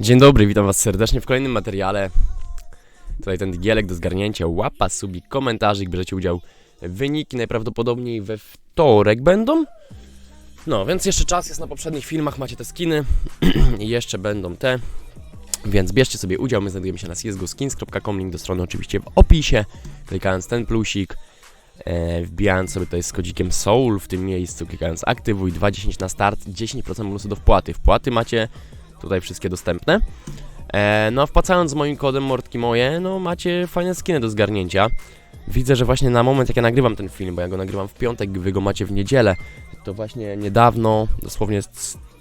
Dzień dobry, witam was serdecznie w kolejnym materiale. Tutaj ten digielek do zgarnięcia, łapa, subik, komentarzyk, bierzecie udział. Wyniki najprawdopodobniej we wtorek będą. No, więc jeszcze czas jest na poprzednich filmach, macie te skiny i jeszcze będą te. Więc bierzcie sobie udział, my znajdujemy się na csgoskins.com, link do strony oczywiście w opisie. Klikając ten plusik, e, wbijając sobie tutaj z kodzikiem SOUL w tym miejscu, klikając aktywuj 2.10 na start, 10% bonusu do wpłaty. Wpłaty macie tutaj wszystkie dostępne. E, no, wpłacając z moim kodem mordki moje, no macie fajne skiny do zgarnięcia. Widzę, że właśnie na moment jak ja nagrywam ten film, bo ja go nagrywam w piątek, wy go macie w niedzielę, to właśnie niedawno, dosłownie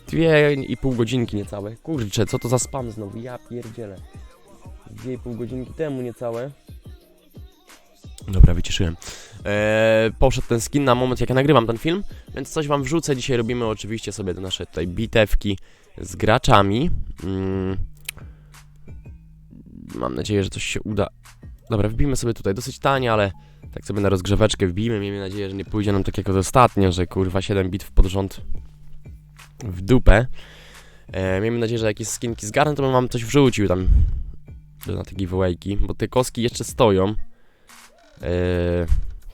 dwie i pół godzinki niecałe. Kurczę, co to za spam znowu, ja pierdzielę. Dwie i pół godzinki temu niecałe. Dobra, wyciszyłem. Eee, poszedł ten skin na moment jak ja nagrywam ten film, więc coś wam wrzucę. Dzisiaj robimy oczywiście sobie te nasze tutaj bitewki z graczami. Mm. Mam nadzieję, że coś się uda. Dobra, wbijmy sobie tutaj dosyć tanie, ale tak sobie na rozgrzeweczkę wbijmy. Miejmy nadzieję, że nie pójdzie nam tak jak ostatnio, że kurwa 7 bitw pod rząd w dupę. E, miejmy nadzieję, że jakieś skinki zgarnę, to bym wam coś wrzucił tam na te giveawayki, bo te koski jeszcze stoją.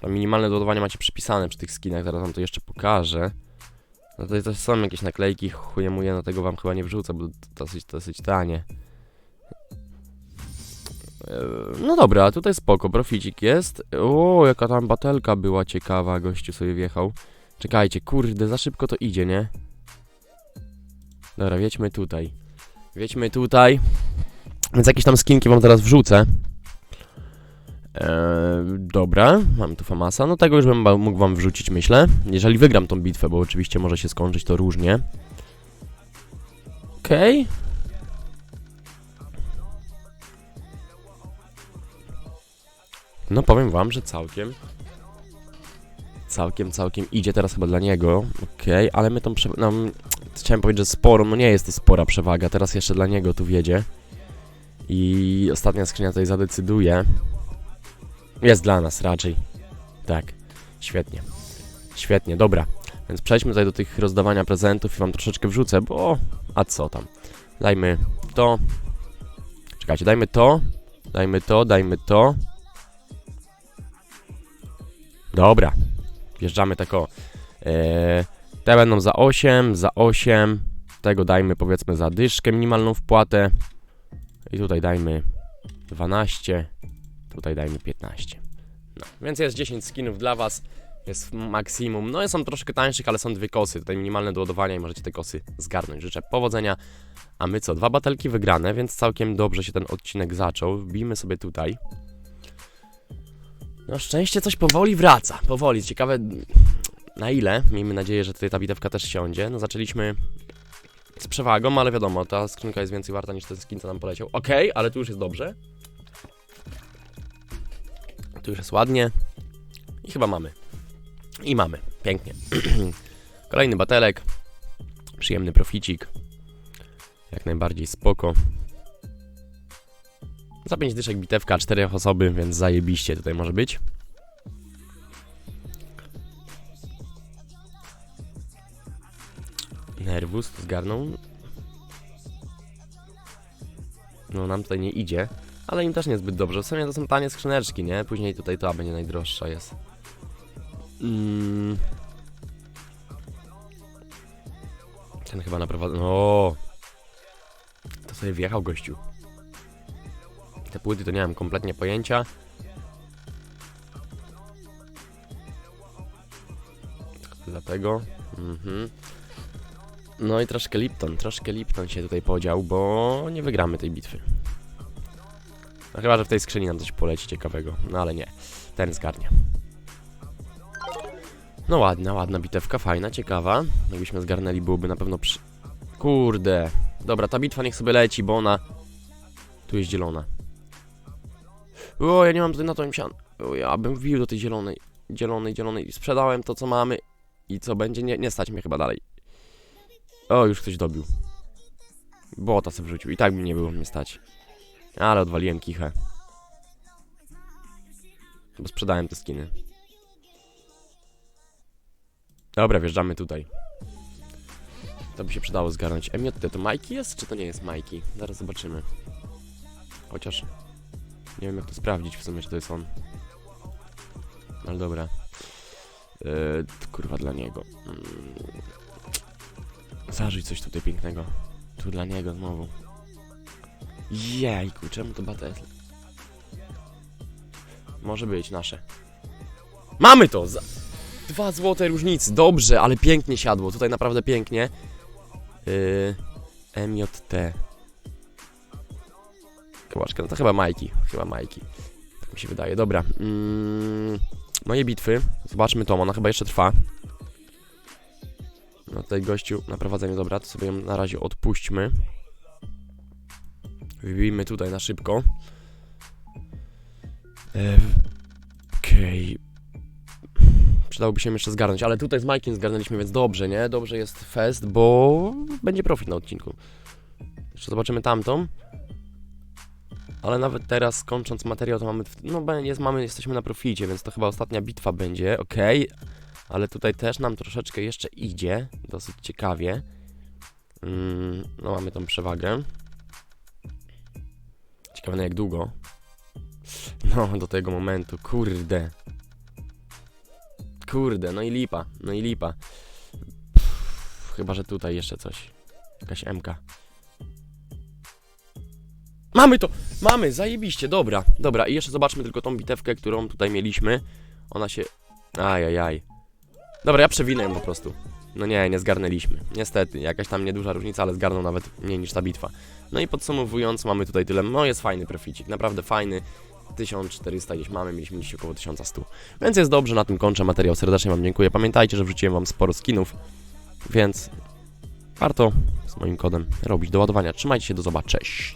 E, minimalne doładowanie macie przypisane przy tych skinach, zaraz wam to jeszcze pokażę. No tutaj też są jakieś naklejki, chujemuję, no tego wam chyba nie wrzucę, bo dosyć, dosyć tanie. Eee, No dobra, tutaj spoko, proficik jest. O, jaka tam batelka była ciekawa, gościu sobie wjechał. Czekajcie, kurde, za szybko to idzie, nie? Dobra, wiedźmy tutaj. Wiedźmy tutaj. Więc jakieś tam skinki wam teraz wrzucę. Eee, dobra, mam tu Famasa. No tego już bym mógł wam wrzucić, myślę. Jeżeli wygram tą bitwę, bo oczywiście może się skończyć to różnie. Okej. No powiem wam, że całkiem. Całkiem, całkiem idzie teraz chyba dla niego. Okej, ale my tą prze... No, mm, chciałem powiedzieć, że sporo, no nie jest to spora przewaga. Teraz jeszcze dla niego tu wiedzie. I ostatnia skrzynia tutaj zadecyduje. Jest dla nas raczej. Tak. Świetnie. Świetnie, dobra. Więc przejdźmy tutaj do tych rozdawania prezentów i wam troszeczkę wrzucę, bo... A co tam? Dajmy to. Czekajcie, dajmy to. Dajmy to, dajmy to. Dobra. Wjeżdżamy tako. Eee, te będą za 8, za 8. Tego dajmy powiedzmy za dyszkę minimalną wpłatę. I tutaj dajmy 12. Tutaj dajmy 15. No, więc jest 10 skinów dla Was. Jest maksimum. No, są troszkę tańszych, ale są dwie kosy. Tutaj minimalne doładowania i możecie te kosy zgarnąć. Życzę powodzenia. A my co? Dwa batelki wygrane, więc całkiem dobrze się ten odcinek zaczął. Wbijmy sobie tutaj. No, szczęście coś powoli wraca. Powoli. Ciekawe na ile. Miejmy nadzieję, że tutaj ta bitewka też siądzie. No, zaczęliśmy z przewagą, ale wiadomo, ta skrzynka jest więcej warta niż ten skin, co nam poleciał. Okej, ale tu już jest dobrze. Tu już jest ładnie. I chyba mamy. I mamy. Pięknie. Kolejny batelek. Przyjemny proficik. Jak najbardziej spoko. Za 5 dyszek bitewka, 4 osoby, więc zajebiście tutaj może być. Nerwus zgarnął. No nam tutaj nie idzie, ale im też niezbyt dobrze. W sumie to są tanie skrzyneczki, nie? Później tutaj ta będzie najdroższa jest. Mm. Ten chyba naprowadza... No. To sobie wjechał gościu. Te płyty to nie mam kompletnie pojęcia. Dlatego. Mhm. No i troszkę Lipton, troszkę Lipton się tutaj podział, bo nie wygramy tej bitwy. No chyba, że w tej skrzyni nam coś poleci ciekawego, no ale nie. Ten zgarnie. No ładna, ładna bitewka, fajna, ciekawa. Jakbyśmy zgarnęli, byłoby na pewno przy... Kurde. Dobra, ta bitwa niech sobie leci, bo ona... Tu jest zielona. O, ja nie mam tutaj na to imsian. O, ja bym wbił do tej zielonej. Zielonej, zielonej. Sprzedałem to, co mamy. I co będzie? Nie, nie stać mnie chyba dalej. O, już ktoś dobił. Bota sobie wrzucił. I tak mi nie było mnie stać. Ale odwaliłem kichę. Bo sprzedałem te skiny. Dobra, wjeżdżamy tutaj. To by się przydało zgarnąć. MJT to Majki jest, czy to nie jest Majki? Zaraz zobaczymy. Chociaż nie wiem jak to sprawdzić w sumie, czy to jest on. Ale dobra. Yy, kurwa dla niego. Mm. Zażyj coś tutaj pięknego. Tu dla niego znowu. Jejku, czemu to batel? Może być nasze. Mamy to! Za... Dwa złote różnicy. Dobrze, ale pięknie siadło. Tutaj naprawdę pięknie. Yy, MJT. Kołaczka, no to chyba Majki. Chyba Majki. Tak mi się wydaje. Dobra. Mm, moje bitwy. Zobaczmy to, ona chyba jeszcze trwa. No tutaj gościu na prowadzeniu, dobra, to sobie ją na razie odpuśćmy. Wybijmy tutaj na szybko. E, Okej. Przydałoby się jeszcze zgarnąć, ale tutaj z Majkiem zgarnęliśmy, więc dobrze, nie? Dobrze jest fest, bo będzie profit na odcinku. Jeszcze zobaczymy tamtą. Ale nawet teraz kończąc materiał to mamy, no jest, mamy, jesteśmy na proficie, więc to chyba ostatnia bitwa będzie, okej. Ale tutaj też nam troszeczkę jeszcze idzie, dosyć ciekawie. Mm, no mamy tą przewagę. Ciekawe jak długo. No, do tego momentu, kurde. Kurde, no i lipa, no i lipa. Pff, chyba, że tutaj jeszcze coś. Jakaś MK. Mamy to! Mamy, zajebiście, dobra, dobra. I jeszcze zobaczmy tylko tą bitewkę, którą tutaj mieliśmy. Ona się... Ajajaj. Dobra, ja przewinę po prostu. No nie, nie zgarnęliśmy. Niestety, jakaś tam nieduża różnica, ale zgarnął nawet mniej niż ta bitwa. No i podsumowując, mamy tutaj tyle. No jest fajny proficik, naprawdę fajny. 1400 gdzieś mamy, mieliśmy dziś około 1100. Więc jest dobrze, na tym kończę materiał. Serdecznie Wam dziękuję. Pamiętajcie, że wrzuciłem Wam sporo skinów, więc warto z moim kodem robić doładowania. Trzymajcie się, do zobaczenia.